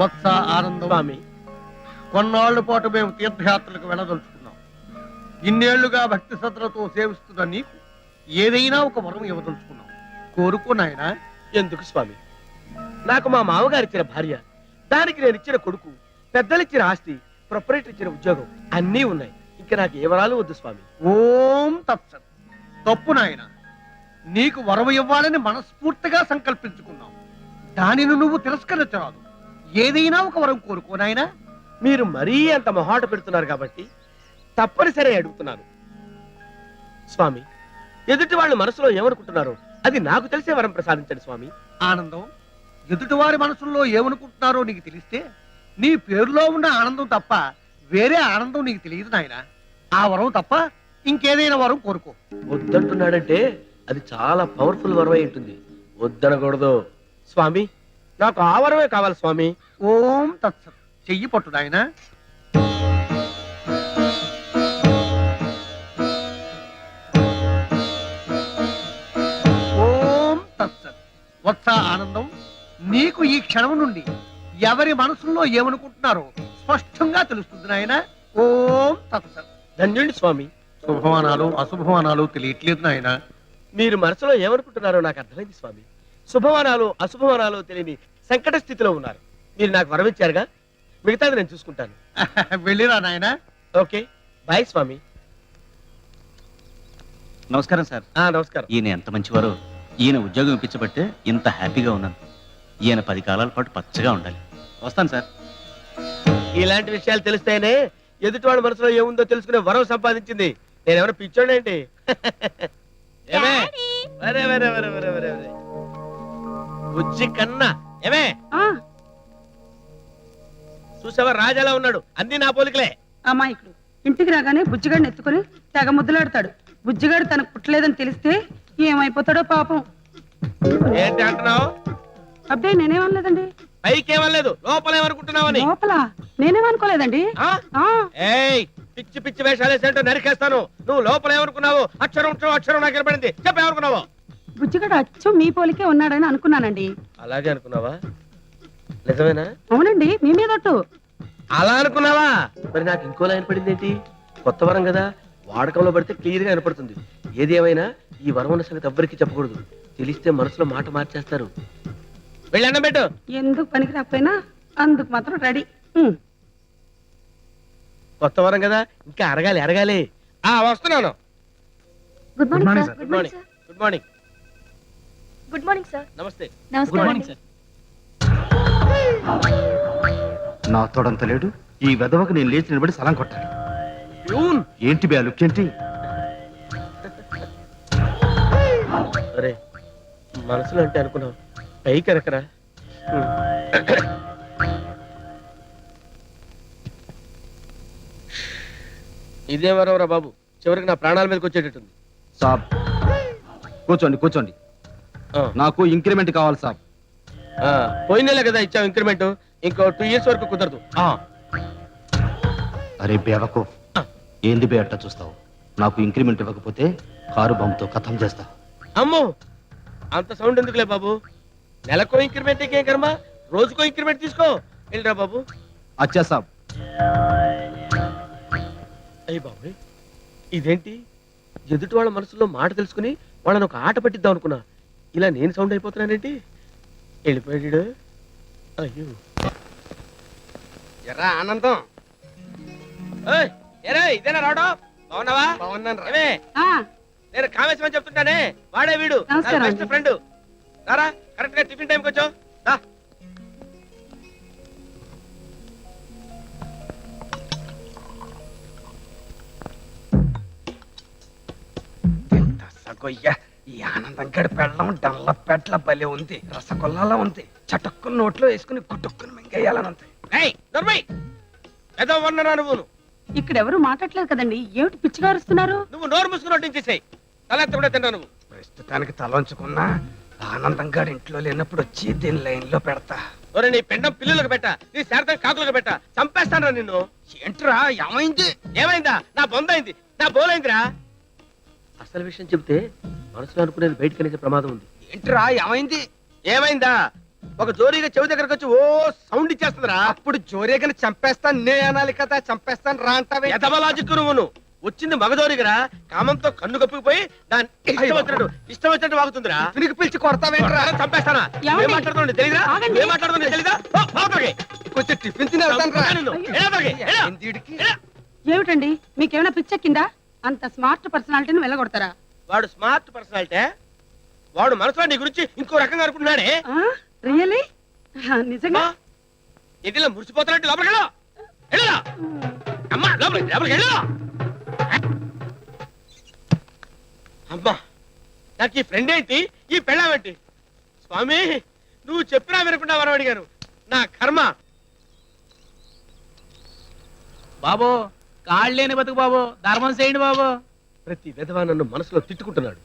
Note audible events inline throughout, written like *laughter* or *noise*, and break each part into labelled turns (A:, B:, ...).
A: వత్స ఆనందం.
B: స్వామి.
A: కొన్నాళ్ళ పాటు మేము తీర్థయాత్రలకు వెళ్ళదలుచుకున్నాం. ఇన్నేళ్ళుగా భక్తి శ్రద్ధలతో సేవిస్తున్న నీకు ఏదైనా ఒక వరం ఇవ్వదలుచుకున్నాం. కోరుకో నాయనా.
B: ఎందుకు స్వామి? నాకు మా మామగారు ఇచ్చిన భార్య దానికి నేను ఇచ్చిన కొడుకు పెద్దలు ఇచ్చిన ఆస్తి ప్రొపరేటర్ ఇచ్చిన ఉద్యోగం అన్నీ ఉన్నాయి. ఇంకా నాకు ఏ వరాలు వద్దు స్వామి.
A: ఓం తత్సత్. తప్పు నాయన. నీకు వరం ఇవ్వాలని మనస్ఫూర్తిగా సంకల్పించుకున్నాం. దానిని నువ్వు తిరస్కరించరాదు. ఏదైనా ఒక వరం కోరుకో నాయనా.
B: మీరు మరీ అంత మొహాట పెడుతున్నారు కాబట్టి తప్పనిసరి అడుగుతున్నాను. స్వామి ఎదుటి వాళ్ళు మనసులో ఏమనుకుంటున్నారో అది నాకు తెలిసే వరం ప్రసాదించండి స్వామి.
A: ఆనందం? ఎదుటివారి మనసుల్లో ఏమనుకుంటున్నారో నీకు తెలిస్తే నీ పేరులో ఉన్న ఆనందం తప్ప వేరే ఆనందం నీకు తెలియదు నాయన. ఆ వరం తప్ప ఇంకేదైనా వరం కోరుకో.
B: వద్దంటున్నాడంటే అది చాలా పవర్ఫుల్ వరం అయి ఉంటుంది. వద్దనకూడదు. స్వామి నాకు ఆ వరమే కావాలి స్వామి.
A: ఓం తత్సత్. చెయ్యి పట్టు నాయన. ఓం తత్సత్. వత్స ఆనందం. నీకు ఈ క్షణం నుండి ఎవరి మనసుల్లో ఏమనుకుంటున్నారో స్పష్టంగా తెలుస్తుంది నాయన. ఓం తత్సత్.
B: ధన్యుడి స్వామి.
A: శుభమానాలు అశుభమానాలు తెలియట్లేదు నాయన.
B: మీరు మనసులో ఏమనుకుంటున్నారో నాకు అర్థమైంది స్వామి. శుభమానాలు అశుభమానాలు తెలియని సంకట స్థితిలో ఉన్నారు. మీరు నాకు వరం ఇచ్చారుగా మిగతాది నేను చూసుకుంటాను. *laughs*
A: వెళ్ళిరా నాయన.
B: ఓకే. బాయ్ స్వామి.
C: నమస్కారం సార్.
B: ఆ నమస్కారం.
C: ఈయన ఎంత మంచివారో ఈయన ఉద్యోగం ఇప్పించబట్టే ఇంత హ్యాపీగా ఉన్నాను. ఈయన పది కాలాల పాటు పచ్చగా ఉండాలి. వస్తాను సార్.
B: ఇలాంటి విషయాలు తెలిస్తేనే ఎదుటి వాడి మనసులో ఏముందో తెలుసుకునే వరం సంపాదించింది. నేనేమైనా పిచ్చోడేంటి? *laughs* ఏమే? వరే వరే వరే వరే వరే వరే. బుజ్జి కన్నా ఏమే?
D: ఆ.
B: చూసావా రాజాలా ఉన్నాడు. అన్ని నా పోలికలే.
D: అమాయకుడు. ఇంటికి రాగానే బుజ్జిగాడిని ఎత్తుకొని తెగ ముద్దులాడతాడు. బుజ్జిగాడు తనకు పుట్టలేదని తెలిస్తే ఏమైపోతాడో పాపం.
B: ఏంటి అంటున్నావు?
D: అబ్బాయి నేనేమనలేదండి
B: పైకి ఏమనలేదు లోపల? ఏమనుకుంటున్నావని
D: లోపల నేనేమనుకోలేదండి
B: ఆ?
D: ఆ.
B: ఏయ్ పిచ్చి పిచ్చి వేషాలు వేసేంటో నరికేస్తాను. నువ్వు లోపల ఏమనుకున్నావు అక్షరం అక్షరం అక్షరం నాకు వినపడింది. చెప్పేమనుకున్నావు
D: బుజ్జిగాడు అచ్చం మీ పోలికే ఉన్నాడని అనుకున్నానండి.
B: అలాగే అనుకున్నావా? నిజమేనా?
D: అవునండి మీ మీదొట్టు
B: అలా అనుకున్నావా? మరి నాకు ఇంకోలా వినపడింది ఏంటి కొత్త వరం కదా? వాడకంలో పడితే క్లియర్గా వినపడుతుంది. ఏది ఏమైనా ఈ వరం ఉన్న సంగతి ఎవ్వరికి చెప్పకూడదు. తెలిస్తే మనసులో మాట మార్చేస్తారు. వెళ్ళి అన్నం పెట్టు.
D: ఎందుకు పనికి రాకపోయినా అందుకు మాత్రం రెడీ. ఉమ్.
B: కొత్త వరం కదా? ఇంకా అరగాలి అరగాలి. ఆ వస్తున్నాను.
E: Good morning sir
B: good morning good morning
E: good morning sir.
B: నమస్తే.
E: నమస్కారం అండి.
F: నా తోడంత లేడు. ఈ వెదవకు నేను లేచి నిలబడి సలం కొట్టాలి.
B: ప్యూన్
F: ఏంటి బే ఆ లుక్ ఏంటి?
B: అరే మనసులో అంటే అనుకున్నావు. పైకి ఎరకరా? ఇదే వరవరా బాబు? చివరికి నా ప్రాణాల మీదకి వచ్చేటట్టుంది.
F: సాబ్. కూర్చోండి కూర్చోండి. నాకు ఇంక్రిమెంట్ కావాలి
B: ఆ, పోయిన నెల కదా ఇచ్చావు ఇంక్రిమెంట్ ఇంకో టూ ఇయర్స్ వరకు కుదరదు.
F: అరే బేవకు ఏంది బే అట్ట చూస్తావు? నాకు ఇంక్రిమెంట్ ఇవ్వకపోతే కారు బంతో కథం చేస్తా.
B: అమ్మో! అంత సౌండ్ ఎందుకులే బాబు? నెలకో ఇంక్రిమెంట్ ఏం కర్మ? రోజుకో ఇంక్రిమెంట్ తీసుకో. వెళ్ళరా బాబు.
F: అచ్చా సాబ్.
B: అయ్యి బాబు ఇదేంటి? ఎదుటి వాళ్ళ మనసులో మాట తెలుసుకుని వాళ్ళని ఒక ఆట పట్టిద్దాం అనుకున్నా. ఇలా నేను సౌండ్ అయిపోతున్నానేంటి? వెళ్ళిపోయాడు. అయ్యో.
A: ఎరా ఆనందం.
B: ఏయ్, ఏరా ఇదేనా రావడం? బాగున్నావా?
A: బాగున్నాను
B: ఏమే
D: ఆ.
B: నేను కామేశం అని చెప్తుంటానే వాడే వీడు.
D: నమస్కారం
B: బెస్ట్. ఫ్రెండ్ రారా కరెక్ట్గా టిఫిన్ టైంకి వచ్చావు. రా.
G: రసగొయ్య ఈ ఆనందం గడి పెళ్ళం డల్ల పెట్ల భలే ఉంది రసగొల్లాలా ఉంది. చటుక్కుని నోట్లో వేసుకుని గుట్టుక్కుని మింగేయాలని ఉంది
B: ఏదో వన్నా నువ్వు
D: ఇక్కడ ఎవరు మాట్లాడలేదు కదండి. ఏమిటి పిచ్చిగా అరుస్తున్నారు
B: నువ్వు నోరు మూసుకుని వడ్డించేసాయి. తల ఎత్త కూడా తిన్నా నువ్వు.
G: ప్రస్తుతానికి తలంచుకున్నా ఆనందం గడి ఇంట్లో లేనప్పుడు వచ్చి దీని లైన్లో పెడతా.
B: ఒరే నీ పెండం పిల్లులకు పెట్ట నీ శారదం కాకులకు పెట్ట. చంపేస్తాను నిన్ను.
G: ఏంట్రా ఏమైంది?
B: ఏమైందా? నా బొందైంది. నా బోలైందిరా. అసలు విషయం చెబితే మనసులో అనుకునేది బయటకు అనేసే ప్రమాదం ఉంది
G: ఏంట్రా ఏమైంది
B: ఏమైందా ఒక జోరీగా చెవి దగ్గరకు వచ్చి ఓ సౌండ్ ఇచ్చేస్తుందిరా
H: అప్పుడు జోరేగని చంపేస్తాను నే అనాలి కదా చంపేస్తాను రా అంటావే
B: ఎదవలాజిక్ నువ్వును వచ్చింది మగజోరిగరా కామంతో కన్ను కప్పుకుపోయి దాని ఇష్టం వచ్చినట్టు ఇష్టం వచ్చినట్టు వాగుతుందిరా
H: పిలికి పిలిచి కొడతావేంట్రా
B: చంపేస్తానా? ఏం మాట్లాడుతుంది తెలీదా
D: ఆగండి.
B: ఏం మాట్లాడుతుంది తెలీదా లోపలికి.
H: కొంచెం టిఫిన్ తిని వెళ్తాను రా
B: చంపుతా నిన్ను. ఎలా లోపలికి? ఎలా?
H: ఏంది వీడికి?
B: ఎలా?
D: ఏమిటండి మీకేమైనా పిచ్చెక్కిందా అంత స్మార్ట్ పర్సనాలిటీని వెళ్ళగొడతారా
B: వాడు స్మార్ట్ పర్సనాలిటీ వాడు మనసులో నీ గురించి ఇంకో రకంగా అనుకుంటున్నాడే.
D: రియలీ? నిజంగా?
B: ఇదిలో మురిసిపోతున్నట్టు లోపలికి వెళ్ళు. వెళ్ళు. అమ్మా లోపలికి లోపలికి వెళ్ళు. అమ్మా నాకు ఈ ఫ్రెండ్ ఏంటి? ఈ పెళ్ళామేంటి స్వామి నువ్వు చెప్పినా వినకుండా వరం అడిగాను నా కర్మ.
I: బాబు కాళ్ళు లేని బతుకు బాబు. ధర్మం చేయండి బాబు.
B: ప్రతి విధవా నన్ను మనసులో తిట్టుకుంటున్నాడు.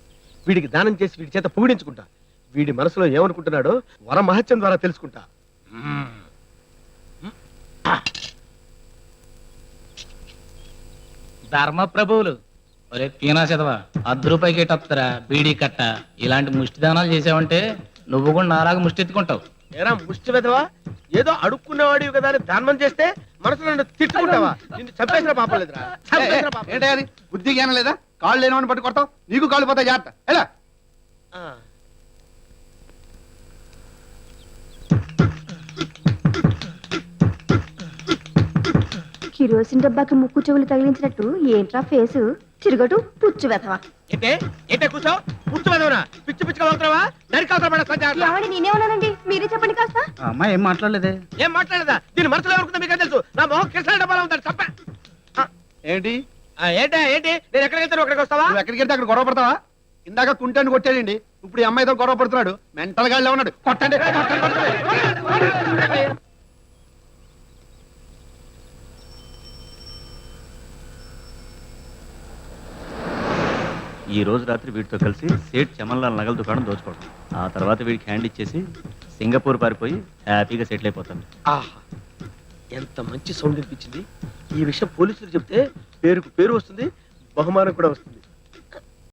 B: వీడికి దానం చేసి వీడి చేత పొగిడించుకుంటా. వీడి మనసులో ఏమనుకుంటున్నాడో వర మహత్యం ద్వారా తెలుసుకుంటా.
I: ధర్మ ప్రభువులు. ఒరే పీనా చదవా అర్ధ రూపాయికి బీడీ కట్ట ఇలాంటి ముష్టి దానాలు చేసావంటే నువ్వు కూడా నాలాగా ముష్టి ఎత్తుకుంటావు.
B: ఏరా ముష్టి విధవా? ఏదో అడుక్కున్నవాడివి కదా అని దానం చేస్తే మనసులో తిట్టుకుంటావా? నిన్ను చంపేసిన పాపం లేదురా. చంపేసిన పాపం లేదు.
J: ఏంటి అది బుద్ధి జ్ఞానం లేదా? కాళ్ళు లేనివాడిని పట్టు కొడతావు నీకు కాళ్ళు పోతాయి జాగ్రత్త. ఎలా?
B: ఆ.
E: కిరోసిన్ డబ్బాకి ముక్కు చెవులు తగిలించినట్టు ఏంట్రా ఫేసు? చిరుగటు పుచ్చు వెతవా
B: ఏంటే? ఏంటే కూర్చో? వెదవనా పిచ్చి పిచ్చిగా పడేస్తా జాగ్రత్త.
E: ఏమండి నేనే ఉన్నానండి. మీరే చెప్పండి కాస్త
K: అమ్మాయి ఏం మాట్లాడలేదే?
B: ఏం మాట్లాడదా దీని మనసులో ఏమనుకుందో మీకే తెలుసు. నా మొహం కిరసన డబ్బాలో ఉంటాడు చంప
J: ఏంటి?
B: ఏంటా ఏంటి? నేను ఎక్కడికి వెళ్తాను? అక్కడికి వస్తావా?
J: నువ్వు ఎక్కడికి వెళ్తే అక్కడ గొడవ పడతావా? ఇందాక కుంటాన్ని కొట్టాడండి ఇప్పుడు ఈ అమ్మాయితో గొడవ పడుతున్నాడు. మెంటల్ గాడిలో ఉన్నాడు. కొట్టండి.
C: ఈ రోజు రాత్రి వీడితో కలిసి సేట్ చమన్లాల్ నగల దుకాణం దోచుకోవడం. ఆ తర్వాత వీడికి హ్యాండ్ ఇచ్చేసి సింగపూర్ పారిపోయి హ్యాపీగా సెటిల్ అయిపోతాను.
B: ఆహా ఎంత మంచి సౌండ్ వినిపించింది. ఈ విషయం పోలీసులు చెప్తే పేరుకు పేరు వస్తుంది బహుమానం కూడా వస్తుంది.